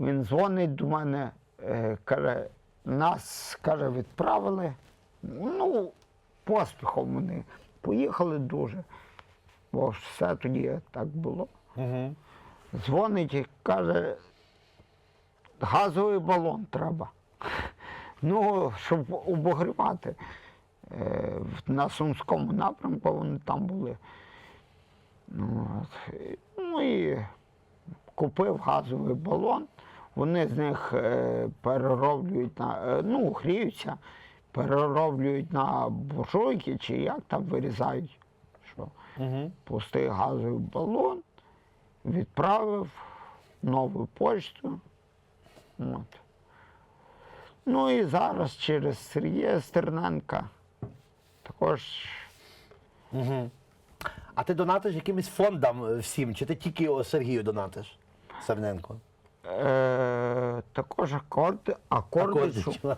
Він дзвонить до мене, е, каже, нас каже, відправили. Ну, поспіхом вони поїхали дуже. Бо ж все тоді так було. Угу. Дзвонить і каже, газовий балон треба. Ну, щоб обогрівати. Е, На Сумському напрямку вони там були. Ну, Ну і купив газовий балон. Вони з них е, перероблюють на, е, ну, гріються, перероблюють на буржуйки чи як там вирізають. Що Угу. пустий газовий балон, відправив нову почту. От. Ну і зараз через Сергія Стерненка також Угу. А ти донатиш якимось фондам е, всім, чи ти тільки Сергію донатиш? Савненко. Е, також акорди, акорди, Акорди.